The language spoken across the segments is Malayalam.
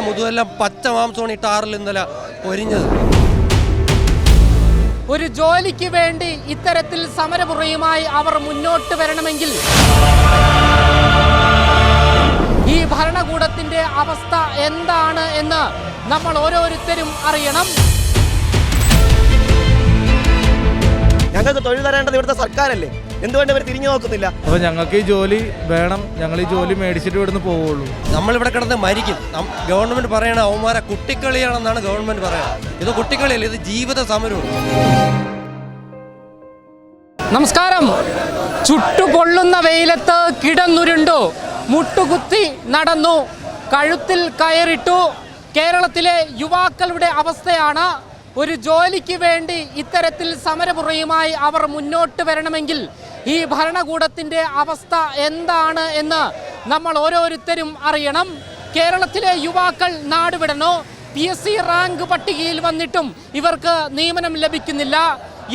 നമ്മളെ മുതുവെല്ലാം പച്ച മാംസമാണ് ഈ ടാറിൽ ഇന്നലെ പൊരിഞ്ഞത്. ഒരു ജോലിക്ക് വേണ്ടി ഇത്തരത്തിൽ സമരമുറയുമായി അവർ മുന്നോട്ട് വരണമെങ്കിൽ ഈ ഭരണകൂടത്തിന്റെ അവസ്ഥ എന്താണ് എന്ന് നമ്മൾ ഓരോരുത്തരും അറിയണം. ഞങ്ങൾക്ക് തൊഴിൽ തരേണ്ടത് ഇവിടുത്തെ സർക്കാരല്ലേ? എന്തുകൊണ്ട് അവർ തിരിഞ്ഞു നോക്കുന്നില്ല? അപ്പൊ ഞങ്ങൾക്ക് ഈ ജോലി വേണം. ഞങ്ങൾ ഈ ജോലി മേടിച്ചിട്ട് ഇവിടുന്ന് പോവുള്ളൂ. നമ്മളിവിടെ കിടന്ന് മരിക്കും. ഗവൺമെന്റ് പറയണ അവന്മാരെ കുട്ടിക്കളിയാണെന്നാണ് ഗവൺമെന്റ് പറയുന്നത് ഇത് കുട്ടിക്കളിയല്ല ഇത് ജീവിത സമരമാണ്. നമസ്കാരം. ചുട്ടുപൊള്ളുന്ന വെയിലത്ത് കിടന്നുരുണ്ടു. മുട്ടുകുത്തി നടന്നു. കഴുത്തിൽ കയറിട്ടു. കേരളത്തിലെ യുവാക്കളുടെ അവസ്ഥയാണ്. ഒരു ജോലിക്ക് വേണ്ടി ഇത്തരത്തിൽ സമരമുറയുമായി അവർ മുന്നോട്ട് വരണമെങ്കിൽ ഈ ഭരണകൂടത്തിന്റെ അവസ്ഥ എന്താണ് എന്ന് നമ്മൾ ഓരോരുത്തരും അറിയണം. കേരളത്തിലെ യുവാക്കൾ നാടുവിടണോ? പി എസ് സി റാങ്ക് പട്ടികയിൽ വന്നിട്ടും ഇവർക്ക് നിയമനം ലഭിക്കുന്നില്ല.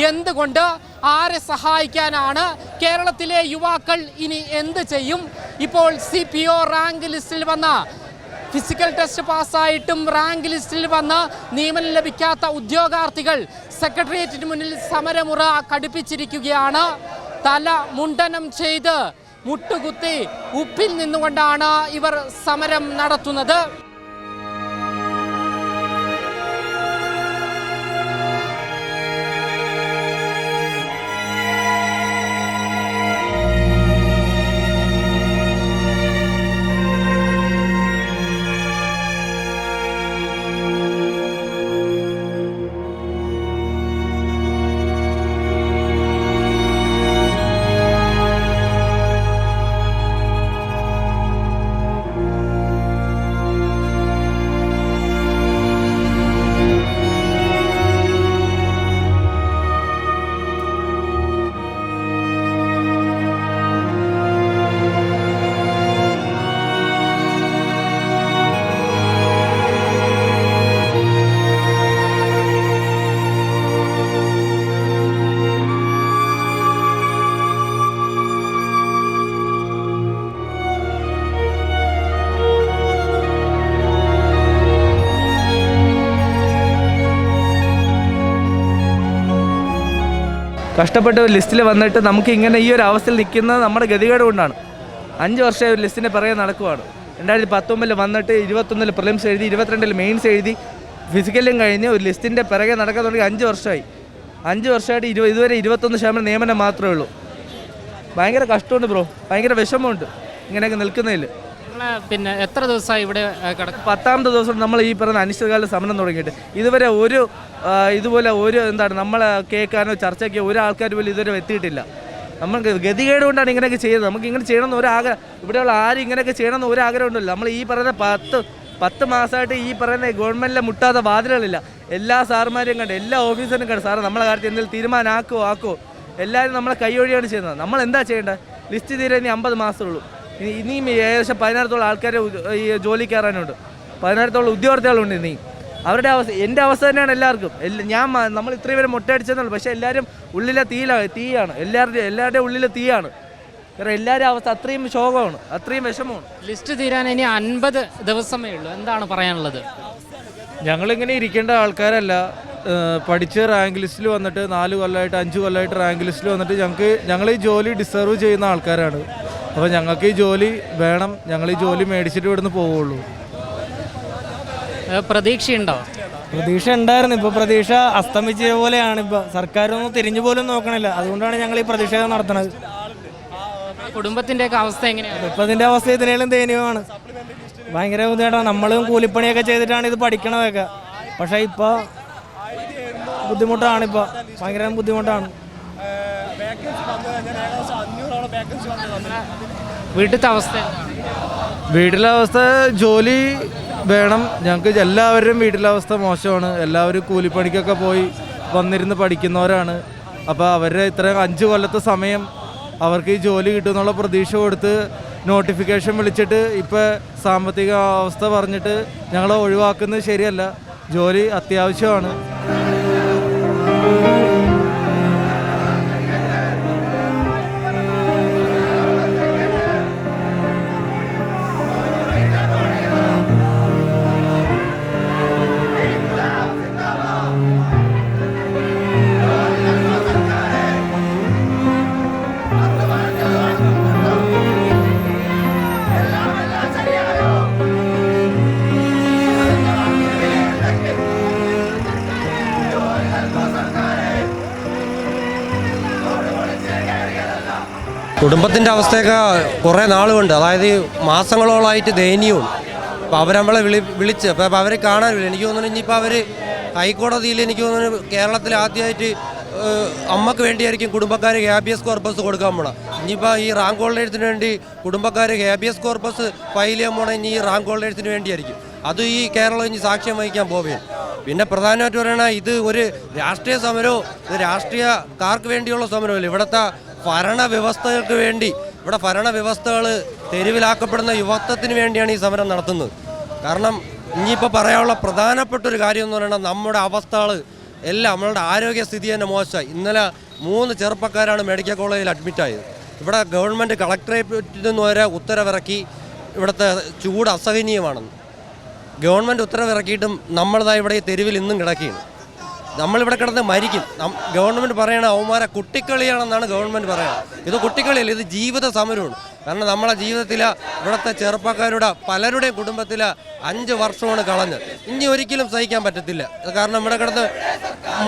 എന്തുകൊണ്ട്? ആരെ സഹായിക്കാനാണ്? കേരളത്തിലെ യുവാക്കൾ ഇനി എന്ത് ചെയ്യും? ഇപ്പോൾ സി പി ഒ റാങ്ക് ലിസ്റ്റിൽ വന്ന ഫിസിക്കൽ ടെസ്റ്റ് പാസ്സായിട്ടും റാങ്ക് ലിസ്റ്റിൽ വന്ന നിയമനം ലഭിക്കാത്ത ഉദ്യോഗാർത്ഥികൾ സെക്രട്ടേറിയറ്റിന് മുന്നിൽ സമരമുറ കടുപ്പിച്ചിരിക്കുകയാണ്. തല മുണ്ടനം ചെയ്ത് മുട്ടുകുത്തി ഉപ്പിൽ നിന്നുകൊണ്ടാണ് ഇവർ സമരം നടത്തുന്നത്. കഷ്ടപ്പെട്ട് ഒരു ലിസ്റ്റിൽ വന്നിട്ട് നമുക്ക് ഇങ്ങനെ ഈ ഒരു അവസ്ഥയിൽ നിൽക്കുന്നത് നമ്മുടെ ഗതികേട് കൊണ്ടാണ്. അഞ്ച് വർഷമായി ഒരു ലിസ്റ്റിന്റെ പിറകെ നടക്കുവാണ്. രണ്ടായിരത്തി പത്തൊമ്പതിൽ വന്നിട്ട് ഇരുപത്തൊന്നിൽ പ്രിലിംസ് എഴുതി ഇരുപത്തിരണ്ടിൽ മെയിൻസ് എഴുതി ഫിസിക്കലും കഴിഞ്ഞ് ഒരു ലിസ്റ്റിന്റെ പിറകെ നടക്കാൻ തുടങ്ങി അഞ്ച് വർഷമായി. അഞ്ച് വർഷമായിട്ട് ഇരുപത് ഇതുവരെ ഇരുപത്തൊന്ന് ശതമാനം നിയമനം മാത്രമേ ഉള്ളൂ. ഭയങ്കര കഷ്ടമുണ്ട് ബ്രോ. ഭയങ്കര വിഷമമുണ്ട് ഇങ്ങനെയൊക്കെ നിൽക്കുന്നതിൽ പിന്നെ എത്ര ദിവസമായി ഇവിടെ കിടക്കും പത്താമത്തെ ദിവസം നമ്മൾ ഈ പറഞ്ഞ അനിശ്ചിതകാല സമരം തുടങ്ങിയിട്ട്. ഇതുവരെ ഒരു ഇതുപോലെ ഒരു എന്താണ് നമ്മളെ കേൾക്കാനോ ചർച്ചയ്ക്കോ ഒരു ആൾക്കാർ പോലും ഇതുവരെ എത്തിയിട്ടില്ല. നമുക്ക് ഗതികേട് കൊണ്ടാണ് ഇങ്ങനെയൊക്കെ ചെയ്യുന്നത് നമുക്ക് ഇങ്ങനെ ചെയ്യണമെന്ന് ഒരു ആഗ്രഹം ഇവിടെയുള്ള ആരും ഇങ്ങനെയൊക്കെ ചെയ്യണമെന്ന് ഒരു ആഗ്രഹം ഉണ്ടല്ലോ. നമ്മൾ ഈ പറയുന്ന പത്ത് പത്ത് മാസമായിട്ട് ഈ പറയുന്ന ഗവൺമെന്റിലെ മുട്ടാത്ത വാതിലുകളില്ല. എല്ലാ സാറുമാരെയും കണ്ട് എല്ലാ ഓഫീസറിനും കണ്ട് സാറ് നമ്മളെ കാര്യത്തിൽ എന്തെങ്കിലും തീരുമാനമാക്കോ ആക്കുമോ എല്ലാവരും നമ്മളെ കൈയൊഴിയാണ് ചെയ്യുന്നത്. നമ്മൾ എന്താ ചെയ്യേണ്ടത്? ലിസ്റ്റ് തീരെ ഇനി അമ്പത് മാസമുള്ളൂ ഇനി ഇനിയും ഏകദേശം പതിനായിരത്തോളം ആൾക്കാരെ ഉ- ഈ ജോലി കയറാനുണ്ട്. പതിനായിരത്തോളം ഉദ്യോഗാർത്ഥികളുണ്ട് ഇനി. അവരുടെ അവസ്ഥ എന്റെ അവസ്ഥ തന്നെയാണ് എല്ലാവർക്കും. എല്ലാ ഞാൻ നമ്മൾ ഇത്രയും പേര് മുട്ടയടിച്ചെന്നുള്ളൂ പക്ഷേ എല്ലാവരും ഉള്ളിലെ തീയിലാണ് തീയാണ്. എല്ലാവരുടെയും എല്ലാവരുടെയും ഉള്ളിലെ തീയാണ്. കാരണം എല്ലാവരും അവസ്ഥ അത്രയും ശോകമാണ്. അത്രയും വിഷമമാണ്. ലിസ്റ്റ് തീരാൻ ഇനി അൻപത് ദിവസമേ ഉള്ളൂ. എന്താണ് പറയാനുള്ളത്? ഞങ്ങളിങ്ങനെ ഇരിക്കേണ്ട ആൾക്കാരല്ല. പഠിച്ച് റാങ്ക് ലിസ്റ്റിൽ വന്നിട്ട് നാല് കൊല്ലമായിട്ട് അഞ്ച് കൊല്ലമായിട്ട് റാങ്ക് ലിസ്റ്റിൽ വന്നിട്ട് ഞങ്ങൾക്ക് ഞങ്ങൾ ഈ ജോലി ഡിസർവ് ചെയ്യുന്ന ആൾക്കാരാണ്. അപ്പോൾ ഞങ്ങൾക്ക് ഈ ജോലി വേണം. ഞങ്ങൾ ഈ ജോലി മേടിച്ചിട്ട് ഇവിടുന്ന് പോവുള്ളൂ. പ്രതീക്ഷയുണ്ടോ? പ്രതീക്ഷ ഉണ്ടായിരുന്നു. ഇപ്പോൾ പ്രതീക്ഷ അസ്തമിച്ച പോലെയാണ്. ഇപ്പോൾ സർക്കാരൊന്നും തിരിഞ്ഞു പോലും നോക്കണില്ല. അതുകൊണ്ടാണ് ഞങ്ങൾ ഈ പ്രതിഷേധം നടത്തുന്നത്. കുടുംബത്തിന്റെയൊക്കെ അവസ്ഥ എങ്ങനെയാണ്? ഇപ്പം ഇതിന്റെ അവസ്ഥ ഇതിനേലും ദയനീയമാണ്. ഭയങ്കര ബുദ്ധിമുട്ടാണ് നമ്മളും കൂലിപ്പണിയൊക്കെ ചെയ്തിട്ടാണ് ഇത് പഠിക്കണതൊക്കെ. പക്ഷേ ഇപ്പോൾ ബുദ്ധിമുട്ടാണ് ഇപ്പോൾ ഭയങ്കര ബുദ്ധിമുട്ടാണ്. വീട്ടിലത്തെ അവസ്ഥ വീട്ടിലെ അവസ്ഥ ജോലി വേണം. ഞങ്ങൾക്ക് എല്ലാവരുടെയും വീട്ടിലെ അവസ്ഥ മോശമാണ്. എല്ലാവരും കൂലിപ്പണിക്കൊക്കെ പോയി വന്നിരുന്ന് പഠിക്കുന്നവരാണ്. അപ്പോൾ അവരുടെ ഇത്ര അഞ്ച് കൊല്ലത്തെ സമയം അവർക്ക് ഈ ജോലി കിട്ടുമെന്നുള്ള പ്രതീക്ഷ കൊടുത്ത് നോട്ടിഫിക്കേഷൻ വിളിച്ചിട്ട് ഇപ്പോൾ സാമ്പത്തിക അവസ്ഥ പറഞ്ഞിട്ട് ഞങ്ങളെ ഒഴിവാക്കുന്നത് ശരിയല്ല. ജോലി അത്യാവശ്യമാണ്. കുടുംബത്തിന്റെ അവസ്ഥയൊക്കെ കുറേ നാളുകൊണ്ട് അതായത് മാസങ്ങളോളമായിട്ട് ദയനീയവും. അപ്പോൾ അവർ നമ്മളെ വിളി വിളിച്ച് അപ്പോൾ അവരെ കാണാനില്ല എനിക്ക് തോന്നുന്നു ഇനിയിപ്പോൾ അവർ ഹൈക്കോടതിയിൽ എനിക്ക് തോന്നുന്നു കേരളത്തിൽ ആദ്യമായിട്ട് അമ്മയ്ക്ക് വേണ്ടിയായിരിക്കും കുടുംബക്കാർ ഹാബിയസ് കോർപ്പസ് കൊടുക്കാൻ പോണം. ഇനിയിപ്പോൾ ഈ റാങ്ക് ഹോൾഡേഴ്സിന് വേണ്ടി കുടുംബക്കാർ ഹാബിയസ് കോർപ്പസ് ഫയൽ ചെയ്യാൻ പോകണം ഇനി ഈ റാങ്ക് ഹോൾഡേഴ്സിന് വേണ്ടിയായിരിക്കും. അത് ഈ കേരളം ഇനി സാക്ഷ്യം വഹിക്കാൻ പോവുകയാണ്. പിന്നെ പ്രധാനമായിട്ട് പറയണ ഇത് ഒരു രാഷ്ട്രീയ സമരമോ ഇത് രാഷ്ട്രീയക്കാർക്ക് വേണ്ടിയുള്ള സമരമല്ല. ഇവിടുത്തെ ഭരണ വ്യവസ്ഥകൾക്ക് വേണ്ടി ഇവിടെ ഭരണ വ്യവസ്ഥകൾ തെരുവിലാക്കപ്പെടുന്ന യുവത്വത്തിന് വേണ്ടിയാണ് ഈ സമരം നടത്തുന്നത്. കാരണം ഇനിയിപ്പോൾ പറയാനുള്ള പ്രധാനപ്പെട്ട ഒരു കാര്യം എന്ന് പറയുന്നത് നമ്മുടെ അവസ്ഥകൾ എല്ലാം നമ്മളുടെ ആരോഗ്യസ്ഥിതി തന്നെ മോശമായി. ഇന്നലെ മൂന്ന് ചെറുപ്പക്കാരാണ് മെഡിക്കൽ കോളേജിൽ അഡ്മിറ്റായത്. ഇവിടെ ഗവൺമെന്റ് കളക്ടറേറ്റിൽ നിന്ന് വരെ ഉത്തരവിറക്കി ഇവിടുത്തെ ചൂട് അസഹനീയമാണെന്ന്. ഗവൺമെന്റ് ഉത്തരവിറക്കിയിട്ടും നമ്മളിതാ ഇവിടെ ഈ തെരുവിൽ ഇന്നും കിടക്കുകയാണ്. നമ്മളിവിടെ കിടന്ന് മരിക്കും. ഗവൺമെന്റ് പറയണ അവന്മാര കുട്ടിക്കളിയാണെന്നാണ് ഗവൺമെന്റ് പറയുന്നത് ഇത് കുട്ടിക്കളിയല്ല ഇത് ജീവിത സമരമാണ്. കാരണം നമ്മളെ ജീവിതത്തിൽ ഇവിടുത്തെ ചെറുപ്പക്കാരുടെ പലരുടെയും കുടുംബത്തിൽ അഞ്ച് വർഷമാണ് കളഞ്ഞത് ഇനി ഒരിക്കലും സഹിക്കാൻ പറ്റത്തില്ല. കാരണം ഇവിടെ കിടന്ന്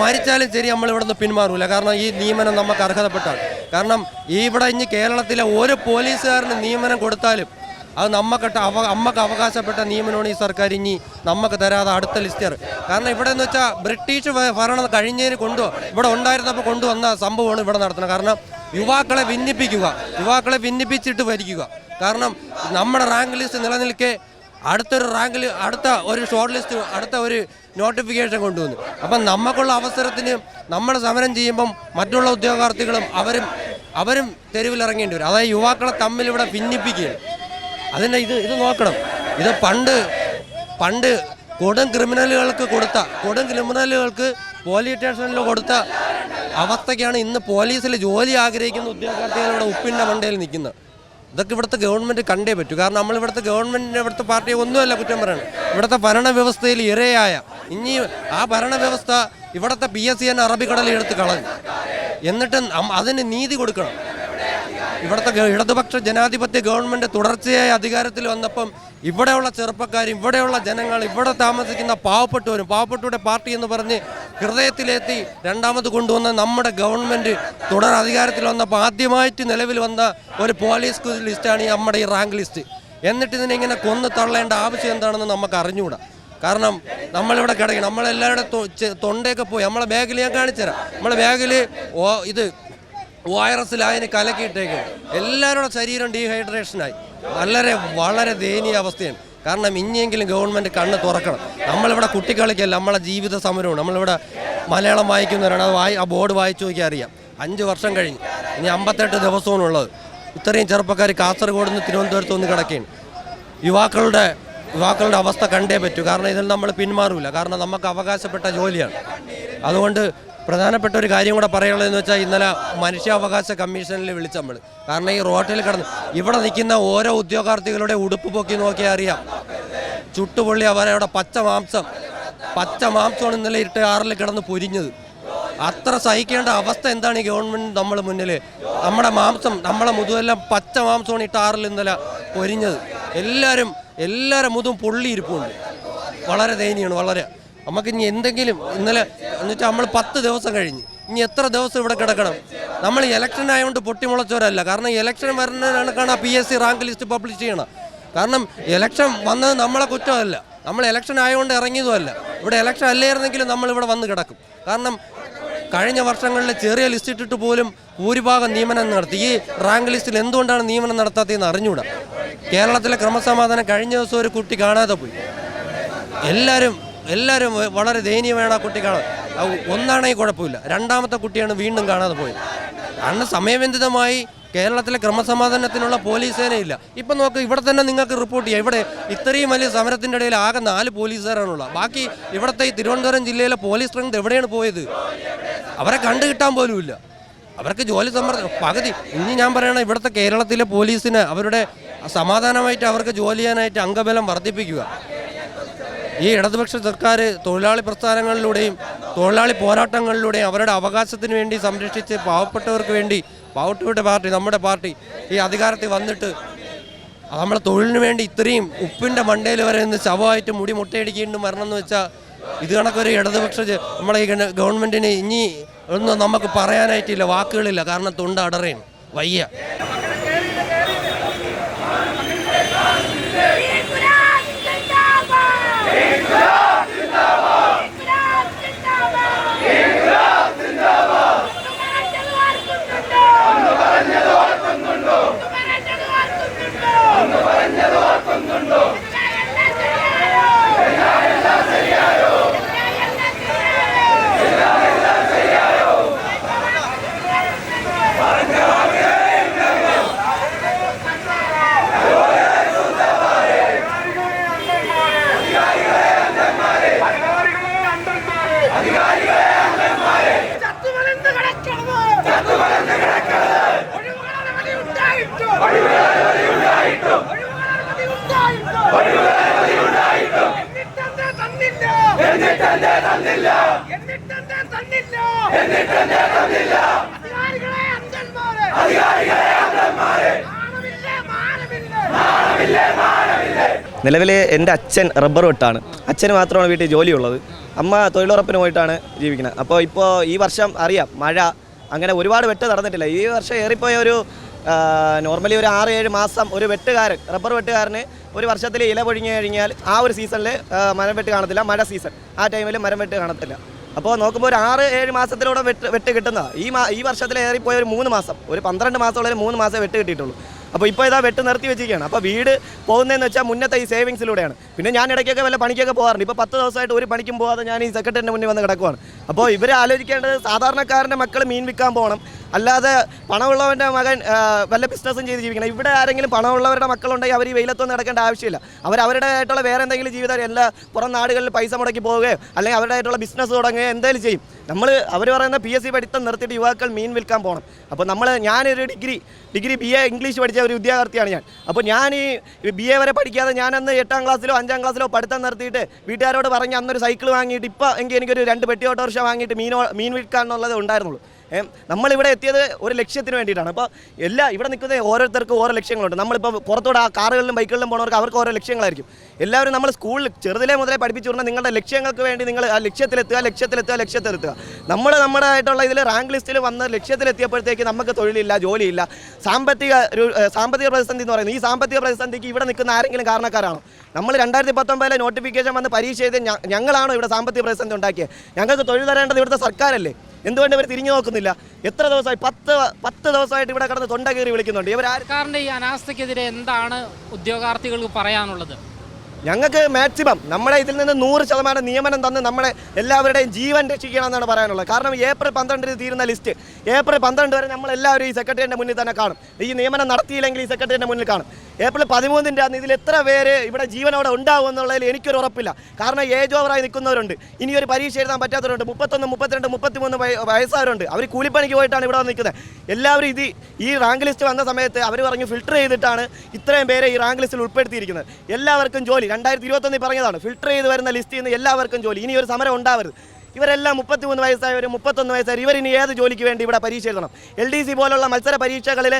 മരിച്ചാലും ശരി നമ്മൾ ഇവിടെ നിന്ന് പിന്മാറൂല. കാരണം ഈ നിയമനം നമുക്ക് അർഹതപ്പെട്ടാണ്. കാരണം ഇവിടെ ഇനി കേരളത്തിലെ ഒരു പോലീസുകാരന് നിയമനം കൊടുത്താലും അത് നമ്മക്കിട്ട് അവ അമ്മയ്ക്ക് അവകാശപ്പെട്ട നിയമനമാണ് ഈ സർക്കാർ ഇനി നമുക്ക് തരാതെ അടുത്ത ലിസ്റ്റർ കാരണം ഇവിടെ എന്ന് വെച്ചാൽ ബ്രിട്ടീഷ് ഭരണം കഴിഞ്ഞതിന് കൊണ്ടു ഇവിടെ ഉണ്ടായിരുന്നപ്പോൾ കൊണ്ടുവന്ന സംഭവമാണ് ഇവിടെ നടത്തുന്നത്. കാരണം യുവാക്കളെ ഭിന്നിപ്പിക്കുക യുവാക്കളെ ഭിന്നിപ്പിച്ചിട്ട് ഭരിക്കുക. കാരണം നമ്മുടെ റാങ്ക് ലിസ്റ്റ് നിലനിൽക്കെ അടുത്തൊരു റാങ്കിൽ അടുത്ത ഒരു ഷോർട്ട് ലിസ്റ്റ് അടുത്ത ഒരു നോട്ടിഫിക്കേഷൻ കൊണ്ടുവന്നു. അപ്പം നമുക്കുള്ള അവസരത്തിന് നമ്മൾ സമരം ചെയ്യുമ്പം മറ്റുള്ള ഉദ്യോഗാർത്ഥികളും അവരും അവരും തെരുവിലിറങ്ങേണ്ടി വരും. അതായത് യുവാക്കളെ തമ്മിൽ ഇവിടെ ഭിന്നിപ്പിക്കുകയാണ്. അതിന്റെ ഇത് ഇത് നോക്കണം. ഇത് പണ്ട് പണ്ട് കൊടും ക്രിമിനലുകൾക്ക് കൊടുത്ത കൊടും ക്രിമിനലുകൾക്ക് പോലീസ് സ്റ്റേഷനിൽ കൊടുത്ത അവസ്ഥയ്ക്കാണ് ഇന്ന് പോലീസിൽ ജോലി ആഗ്രഹിക്കുന്ന ഉദ്യോഗാർത്ഥികളുടെ ഉപ്പിന്റെ മണ്ടയിൽ നിൽക്കുന്നത്. ഇതൊക്കെ ഇവിടുത്തെ ഗവൺമെന്റ് കണ്ടേ പറ്റൂ. കാരണം നമ്മൾ ഇവിടുത്തെ ഗവൺമെന്റിന്റെ ഇവിടുത്തെ പാർട്ടി ഒന്നുമല്ല കുറ്റം പറയണം ഇവിടുത്തെ ഭരണവ്യവസ്ഥയിൽ ഇരയായ ഇനി ആ ഭരണവ്യവസ്ഥ ഇവിടുത്തെ പി എസ് സി എൻ അറബിക്കടലിൽ എടുത്ത് കളഞ്ഞു. എന്നിട്ട് അതിന് നീതി കൊടുക്കണം. ഇവിടുത്തെ ഇടതുപക്ഷ ജനാധിപത്യ ഗവൺമെന്റ് തുടർച്ചയായി അധികാരത്തിൽ വന്നപ്പം ഇവിടെയുള്ള ചെറുപ്പക്കാർ ഇവിടെയുള്ള ജനങ്ങൾ ഇവിടെ താമസിക്കുന്ന പാവപ്പെട്ടവരും പാവപ്പെട്ടവരുടെ പാർട്ടി എന്ന് പറഞ്ഞ് ഹൃദയത്തിലെത്തി രണ്ടാമത് കൊണ്ടുവന്ന നമ്മുടെ ഗവൺമെന്റ് തുടർ അധികാരത്തിൽ വന്നപ്പോൾ ആദ്യമായിട്ട് നിലവിൽ വന്ന ഒരു പോലീസ് ലിസ്റ്റാണ് ഈ നമ്മുടെ ഈ റാങ്ക് ലിസ്റ്റ്. എന്നിട്ട് ഇതിനെ ഇങ്ങനെ കൊന്നു തള്ളേണ്ട ആവശ്യം എന്താണെന്ന് നമുക്ക് അറിഞ്ഞുകൂടാ കാരണം നമ്മളിവിടെ കിടക്കണം നമ്മളെല്ലാവരുടെ തൊണ്ടയൊക്കെ പോയി നമ്മളെ ബാഗിൽ ഞാൻ കാണിച്ചുതരാം. നമ്മളെ ബാഗിൽ ഇത് കലക്കിയിട്ടേക്ക് കലക്കിയിട്ടേക്കും. എല്ലാവരുടെ ശരീരം ഡീഹൈഡ്രേഷനായി. വളരെ വളരെ ദയനീയ അവസ്ഥയാണ്. കാരണം ഇനിയെങ്കിലും ഗവൺമെന്റ് കണ്ണ് തുറക്കണം. നമ്മളിവിടെ കുട്ടികളിക്കല്ല നമ്മളെ ജീവിത സമരവും. നമ്മളിവിടെ മലയാളം വായിക്കുന്നവരാണ്. അത് വായി ആ ബോർഡ് വായിച്ചു നോക്കിയാൽ അറിയാം. അഞ്ച് വർഷം കഴിഞ്ഞ്. ഇനി അമ്പത്തെട്ട് ദിവസമാണ് ഉള്ളത്. ഇത്രയും ചെറുപ്പക്കാർ കാസർഗോഡ് നിന്ന് തിരുവനന്തപുരത്ത് ഒന്ന് കിടക്കുകയാണ് യുവാക്കളുടെ യുവാക്കളുടെ അവസ്ഥ കണ്ടേ പറ്റൂ. കാരണം ഇതിൽ നമ്മൾ പിന്മാറില്ല കാരണം നമുക്ക് അവകാശപ്പെട്ട ജോലിയാണ്. അതുകൊണ്ട് പ്രധാനപ്പെട്ട ഒരു കാര്യം കൂടെ പറയാനുള്ളതെന്ന് വെച്ചാൽ ഇന്നലെ മനുഷ്യാവകാശ കമ്മീഷനിൽ വിളിച്ച നമ്മൾ കാരണം ഈ റോട്ടിൽ കിടന്ന് ഇവിടെ നിൽക്കുന്ന ഓരോ ഉദ്യോഗാർത്ഥികളുടെ ഉടുപ്പ് പൊക്കി നോക്കിയാൽ അറിയാം. ചുട്ടുപൊള്ളി അവരവിടെ പച്ച മാംസം പച്ച മാംസമാണ് ഇന്നലെ ഇരുട്ട് ആറിൽ കിടന്ന് പൊരിഞ്ഞത്. അത്ര സഹിക്കേണ്ട അവസ്ഥ എന്താണ് ഈ ഗവൺമെന്റ് നമ്മൾ മുന്നിൽ നമ്മുടെ മാംസം നമ്മളെ മുതുവെല്ലാം പച്ച മാംസമാണ് ഈ ടാറിൽ ഇന്നലെ പൊരിഞ്ഞത്. എല്ലാവരും എല്ലാവരും മുതും പൊള്ളിയിരിപ്പുണ്ട്. വളരെ ദയനീയമാണ് വളരെ. നമുക്ക് ഇനി എന്തെങ്കിലും ഇന്നലെ എന്ന് വെച്ചാൽ നമ്മൾ പത്ത് ദിവസം കഴിഞ്ഞ്. ഇനി എത്ര ദിവസം ഇവിടെ കിടക്കണം? നമ്മൾ ഇലക്ഷൻ ആയതുകൊണ്ട് പൊട്ടിമുളച്ചവരല്ല. കാരണം election വരുന്നതിനാണ് P S C rank list publish ചെയ്യണം. കാരണം ഇലക്ഷൻ വന്നത് നമ്മളെ കുറ്റമല്ല. നമ്മൾ ഇലക്ഷൻ ആയതുകൊണ്ട് ഇറങ്ങിയതുമല്ല. ഇവിടെ ഇലക്ഷൻ അല്ലായിരുന്നെങ്കിലും നമ്മൾ ഇവിടെ വന്ന് കിടക്കും. കാരണം കഴിഞ്ഞ വർഷങ്ങളിൽ ചെറിയ ലിസ്റ്റ് ഇട്ടിട്ട് പോലും ഭൂരിഭാഗം നിയമനം നടത്തി. ഈ റാങ്ക് ലിസ്റ്റിൽ എന്തുകൊണ്ടാണ് നിയമനം നടത്താത്തതെന്ന് അറിഞ്ഞുകൂടാ? കേരളത്തിലെ ക്രമസമാധാനം കഴിഞ്ഞ ദിവസം ഒരു കുട്ടി കാണാതെ പോയി. എല്ലാവരും എല്ലാവരും വളരെ ദയനീയമാണ് ആ കുട്ടി കാണാൻ ഒന്നാണെങ്കിൽ കുഴപ്പമില്ല. രണ്ടാമത്തെ കുട്ടിയാണ് വീണ്ടും കാണാതെ പോയത്. കാരണം സമയബന്ധിതമായി കേരളത്തിലെ ക്രമസമാധാനത്തിനുള്ള പോലീസ് സേനയില്ല ഇപ്പം നോക്ക് ഇവിടെ തന്നെ നിങ്ങൾക്ക് റിപ്പോർട്ട് ചെയ്യാം. ഇവിടെ ഇത്രയും വലിയ സമരത്തിന്റെ ഇടയിൽ ആകെ നാല് പോലീസുകാരാണുള്ളത് ബാക്കി ഇവിടുത്തെ ഈ തിരുവനന്തപുരം ജില്ലയിലെ പോലീസ് സ്ട്രെങ്ത് എവിടെയാണ് പോയത്? അവരെ കണ്ടു കിട്ടാൻ പോലുമില്ല. അവർക്ക് ജോലി സമ്മർദ്ദം പകുതി ഇനി ഞാൻ പറയണ ഇവിടുത്തെ കേരളത്തിലെ പോലീസിന് അവരുടെ സമാധാനമായിട്ട് അവർക്ക് ജോലി ചെയ്യാനായിട്ട് അംഗബലം വർദ്ധിപ്പിക്കുക. ഈ ഇടതുപക്ഷ സർക്കാർ തൊഴിലാളി പ്രസ്ഥാനങ്ങളിലൂടെയും തൊഴിലാളി പോരാട്ടങ്ങളിലൂടെയും അവരുടെ അവകാശത്തിന് വേണ്ടി സംരക്ഷിച്ച് പാവപ്പെട്ടവർക്ക് വേണ്ടി പാവപ്പെട്ടവരുടെ പാർട്ടി നമ്മുടെ പാർട്ടി ഈ അധികാരത്തിൽ വന്നിട്ട് നമ്മളെ തൊഴിലിന് വേണ്ടി ഇത്രയും ഉപ്പിന്റെ മണ്ടയിൽ വരെ നിന്ന് ശവമായിട്ട് മുടി മുട്ടയടിക്കേണ്ടി വരണം എന്ന് വെച്ചാൽ ഇത് കണക്കൊരു ഇടതുപക്ഷ നമ്മളെ ഈ ഗവ- ഗവൺമെന്റിന് ഇനി ഒന്നും നമുക്ക് പറയാനായിട്ടില്ല വാക്കുകളില്ല. കാരണം തൊണ്ട അടറയും വയ്യ. നിലവിൽ എന്റെ അച്ഛൻ റബ്ബർ വെട്ടാണ്. അച്ഛന് മാത്രമാണ് വീട്ടിൽ ജോലിയുള്ളത്. അമ്മ തൊഴിലുറപ്പിന് പോയിട്ടാണ് ജീവിക്കുന്നത്. അപ്പോൾ ഇപ്പോൾ ഈ വർഷം അറിയാം മഴ അങ്ങനെ ഒരുപാട് വെട്ട് നടന്നിട്ടില്ല. ഈ വർഷം ഏറിപ്പോയ ഒരു നോർമലി ഒരു ആറ് ഏഴ് മാസം ഒരു വെട്ടുകാരൻ റബ്ബർ വെട്ടുകാരന് ഒരു വർഷത്തിൽ ഇല പൊഴിഞ്ഞു കഴിഞ്ഞാൽ ആ ഒരു സീസണിൽ മരം വെട്ട് കാണത്തില്ല മഴ സീസൺ ആ ടൈമിൽ മരം വെട്ട് കാണത്തില്ല. അപ്പോൾ നോക്കുമ്പോൾ ഒരു ആറ് ഏഴ് മാസത്തിലൂടെ വെട്ട് വെട്ട് കിട്ടുന്നതാണ് ഈ മാ ഈ വർഷത്തിൽ ഏറിപ്പോയ ഒരു മൂന്ന് മാസം ഒരു പന്ത്രണ്ട് മാസമുള്ള ഒരു മൂന്ന് മാസം വെട്ട് കിട്ടിയിട്ടുള്ളൂ. അപ്പോൾ ഇപ്പോൾ ഇതാ വെട്ട് നിർത്തി വെച്ചിരിക്കുകയാണ്. അപ്പോൾ വീട് പോകുന്നതെന്ന് വെച്ചാൽ മുന്നത്തെ ഈ സേവിങ്സിലൂടെയാണ്. പിന്നെ ഞാൻ ഇടയ്ക്കൊക്കെ വല്ല പണിക്കൊക്കെ പോകാറുണ്ട്. ഇപ്പോൾ പത്ത് ദിവസമായിട്ട് ഒരു പണിക്കും പോകാതെ ഞാൻ ഈ സെക്രട്ടറിന്റെ മുന്നിൽ വന്ന് കിടക്കുവാണ്. അപ്പോൾ ഇവരെ ആലോചിക്കേണ്ടത് സാധാരണക്കാരന്റെ മക്കൾ മീൻ വിൽക്കാൻ പോകണം. അല്ലാതെ പണമുള്ളവന്റെ മകൻ വല്ല ബിസിനസ്സും ചെയ്ത് ജീവിക്കണം. ഇവിടെ ആരെങ്കിലും പണമുള്ളവരുടെ മക്കളുണ്ടെങ്കിൽ അവർ ഈ വെയിലത്തൊന്നും നടക്കേണ്ട ആവശ്യമില്ല. അവർ അവരുടേതായിട്ടുള്ള വേറെ എന്തെങ്കിലും ജീവിതം എല്ലാ പുറം നാടുകളിൽ പൈസ മുടക്കി പോവുകയോ അല്ലെങ്കിൽ അവരുടേതായിട്ടുള്ള ബിസിനസ് തുടങ്ങുകയോ എന്തെങ്കിലും ചെയ്യും. നമ്മൾ അവർ പറയുന്ന പി എസ് സി പഠിത്തം നിർത്തിയിട്ട് യുവാക്കൾ മീൻ വിൽക്കാൻ പോകണം അപ്പോൾ നമ്മൾ ഞാനൊരു degree degree B A English പഠിച്ച ഒരു വിദ്യാർത്ഥിയാണ് ഞാൻ. അപ്പോൾ ഞാൻ ഈ ബി എ വരെ പഠിക്കാതെ ഞാനന്ന് എട്ടാം ക്ലാസ്സിലോ അഞ്ചാം ക്ലാസ്സിലോ പഠിത്തം നിർത്തിയിട്ട് വീട്ടുകാരോട് പറഞ്ഞ് അന്നൊരു സൈക്കിൾ വാങ്ങിയിട്ട് ഇപ്പോൾ എങ്കിൽ എനിക്കൊരു രണ്ട് പെട്ടി ഓട്ടോറിക്ഷ വാങ്ങിയിട്ട് മീനോ മീൻ വിൽക്കാൻ എന്നുള്ളത് ഉണ്ടായിരുന്നുള്ളൂ. നമ്മളിവിടെ എത്തിയത് ഒരു ലക്ഷ്യത്തിന് വേണ്ടിയിട്ടാണ്. അപ്പോൾ എല്ലാ ഇവിടെ നിൽക്കുന്ന ഓരോരുത്തർക്കും ഓരോ ലക്ഷ്യങ്ങളുണ്ട്. നമ്മളിപ്പോൾ പുറത്തോടെ ആ കാറുകളിലും ബൈക്കുകളിലും പോണവർക്ക് അവർക്ക് ഓരോ ലക്ഷ്യങ്ങളായിരിക്കും. എല്ലാവരും നമ്മൾ സ്കൂളിൽ ചെറുതിലേ മുതലേ പഠിപ്പിച്ചു വിടുന്ന നിങ്ങളുടെ ലക്ഷ്യങ്ങൾക്ക് വേണ്ടി നിങ്ങൾ ആ ലക്ഷ്യത്തിലെത്തുക ലക്ഷ്യത്തിലെത്തുക ലക്ഷ്യത്തിലെത്തുക. നമ്മൾ നമ്മുടെ ആയിട്ടുള്ള ഇതിൽ റാങ്ക് ലിസ്റ്റിൽ വന്ന് ലക്ഷ്യത്തിലെത്തിയപ്പോഴത്തേക്ക് നമുക്ക് തൊഴിലില്ല ജോലിയില്ല. സാമ്പത്തിക ഒരു സാമ്പത്തിക പ്രതിസന്ധി എന്ന് പറയുന്നത് ഈ സാമ്പത്തിക പ്രതിസന്ധിക്ക് ഇവിടെ നിൽക്കുന്ന ആരെങ്കിലും കാരണക്കാരാണോ? നമ്മൾ രണ്ടായിരത്തി പത്തൊമ്പതിലെ നോട്ടിഫിക്കേഷൻ വന്ന് പരീക്ഷ ഞ- ഞങ്ങളാണോ ഇവിടെ സാമ്പത്തിക പ്രതിസന്ധി ഉണ്ടാക്കിയത് ഞങ്ങൾക്ക് തൊഴിൽ തരേണ്ടത് ഇവിടുത്തെ സർക്കാരല്ലേ? എന്തുകൊണ്ട് ഇവർ തിരിഞ്ഞു നോക്കുന്നില്ല? എത്ര ദിവസമായി? പത്ത് പത്ത് ദിവസമായിട്ട് ഇവിടെ കടന്ന് തൊണ്ട കയറി വിളിക്കുന്നുണ്ട്. ഇവർ സർക്കാരിന്റെ ഈ അനാസ്ഥയ്ക്കെതിരെ എന്താണ് ഉദ്യോഗാർത്ഥികൾക്ക് പറയാനുള്ളത്? ഞങ്ങൾക്ക് മാക്സിമം നമ്മളെ ഇതിൽ നിന്ന് നൂറ് ശതമാനം നിയമനം തന്ന് നമ്മളെ എല്ലാവരുടെയും ജീവൻ രക്ഷിക്കണം എന്നാണ് പറയാനുള്ളത്. കാരണം ഏപ്രിൽ പന്ത്രണ്ടിന് തീരുന്ന ലിസ്റ്റ് ഏപ്രിൽ പന്ത്രണ്ട് വരെ നമ്മൾ എല്ലാവരും ഈ സെക്രട്ടറിയുടെ മുന്നിൽ തന്നെ കാണും. ഈ നിയമനം നടത്തിയില്ലെങ്കിൽ ഈ സെക്രട്ടറിയുടെ മുന്നിൽ കാണും. ഏപ്രിൽ പതിമൂന്നിന്റെ അന്ന് ഇതിൽ എത്ര പേര് ഇവിടെ ജീവനോടെ ഉണ്ടാവും എന്നുള്ളതിൽ എനിക്കൊരു ഉറപ്പില്ല. കാരണം ഏജ് ഓവറായി നിൽക്കുന്നവരുണ്ട്. ഇനി ഒരു പരീക്ഷ എഴുതാൻ പറ്റാത്തവരുണ്ട്. മുപ്പത്തൊന്ന് മുപ്പത്തിരണ്ട് മുപ്പത്തിമൂന്ന് വയ- വയസ്സായവരുണ്ട്. അവർ കൂലിപ്പണിക്ക് പോയിട്ടാണ് ഇവിടെ നിൽക്കുന്നത്. എല്ലാവരും ഇത് ഈ റാങ്ക് ലിസ്റ്റ് വന്ന സമയത്ത് അവർ പറഞ്ഞു ഫിൽട്ടർ ചെയ്തിട്ടാണ് ഇത്രയും പേരെ ഈ റാങ്ക് ലിസ്റ്റിൽ ഉൾപ്പെടുത്തിയിരിക്കുന്നത്. എല്ലാവർക്കും ജോലി. രണ്ടായിരത്തി ഇരുപത്തൊന്നിൽ പറഞ്ഞതാണ് ഫിൽട്ടർ ചെയ്ത് വരുന്ന ലിസ്റ്റിൽ നിന്ന് എല്ലാവർക്കും ജോലി. ഇനി ഒരു സമരം ഉണ്ടാവരുത്. ഇവരെല്ലാം മുപ്പത്തിമൂന്ന് വയസ്സായവർ മുപ്പത്തൊന്ന് വയസ്സായവർ ഇനി ഏത് ജോലിക്ക് വേണ്ടി ഇവിടെ പരീക്ഷ എഴുതണം? എൽ ഡി സി പോലുള്ള മത്സര പരീക്ഷകളിൽ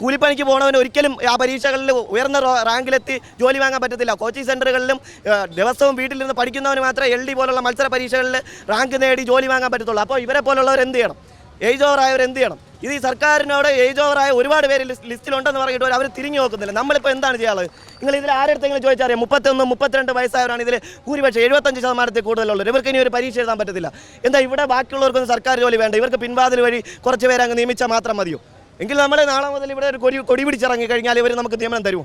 കൂലിപ്പണിക്ക് പോകണവന് ഒരിക്കലും ആ പരീക്ഷകളിൽ ഉയർന്ന റാങ്കിലെത്തി ജോലി വാങ്ങാൻ പറ്റത്തില്ല. കോച്ചിങ് സെന്ററുകളിലും ദിവസവും വീട്ടിലിരുന്ന് പഠിക്കുന്നവന് മാത്രമേ എൽ ഡി പോലുള്ള മത്സര പരീക്ഷകളിൽ റാങ്ക് നേടി ജോലി വാങ്ങാൻ പറ്റത്തുള്ളൂ. അപ്പോൾ ഇവരെ പോലുള്ളവർ എന്ത് ചെയ്യണം? ഏജ് ഓവറായവർ എന്ത് ചെയ്യണം? ഇത് ഈ സർക്കാരിനോട് ഏജ് ഓവറായ ഒരുപാട് പേര് ലിസ്റ്റിലുണ്ടെന്ന് പറഞ്ഞിട്ട് അവർ തിരിഞ്ഞു നോക്കുന്നില്ല. നമ്മളിപ്പോൾ എന്താണ് ചെയ്യാറ് നിങ്ങൾ ഇതിൽ ആരെടുത്തെങ്കിലും ചോദിച്ചറിയാം മുപ്പത്തൊന്ന് മുപ്പത്തിരണ്ട് വയസ്സായവരാണ് ഇതിൽ ഭൂരിപക്ഷം എഴുപത്തഞ്ച് ശതമാനത്തിൽ കൂടുതലുള്ളത്. ഇവർക്ക് ഇനി ഒരു പരീക്ഷ എഴുതാൻ പറ്റത്തില്ല. എന്താ ഇവിടെ ബാക്കിയുള്ളവർക്കൊന്നും സർക്കാർ ജോലി വേണ്ട. ഇവർക്ക് പിൻവാതിൽ വഴി കുറച്ച് പേരെ അങ്ങ് നിയമിച്ചാൽ മാത്രം മതിയോ? എങ്കിൽ നമ്മൾ നാളെ മുതൽ ഇവിടെ ഒരു കൊടി കൊടി പിടിച്ചിറങ്ങി കഴിഞ്ഞാൽ ഇവർ നമുക്ക് നിയമനം തരുമോ?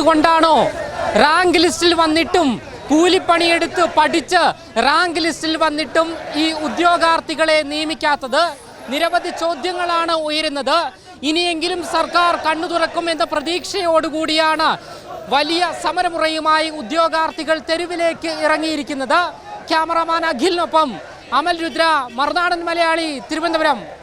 അല്ലാത്തത് കൊണ്ടാണോ റാങ്ക് ലിസ്റ്റിൽ വന്നിട്ടും കൂലിപ്പണിയെടുത്ത് പഠിച്ച് റാങ്ക് ലിസ്റ്റിൽ വന്നിട്ടും ഈ ഉദ്യോഗാർത്ഥികളെ നിയമിക്കാത്തത്? നിരവധി ചോദ്യങ്ങളാണ് ഉയരുന്നത്. ഇനിയെങ്കിലും സർക്കാർ കണ്ണു തുറക്കും എന്ന പ്രതീക്ഷയോടുകൂടിയാണ് വലിയ സമരമുറയുമായി ഉദ്യോഗാർത്ഥികൾ തെരുവിലേക്ക് ഇറങ്ങിയിരിക്കുന്നത്. ക്യാമറമാൻ അഖിലിനൊപ്പം അമൽ രുദ്ര മറുനാടൻ മലയാളി തിരുവനന്തപുരം.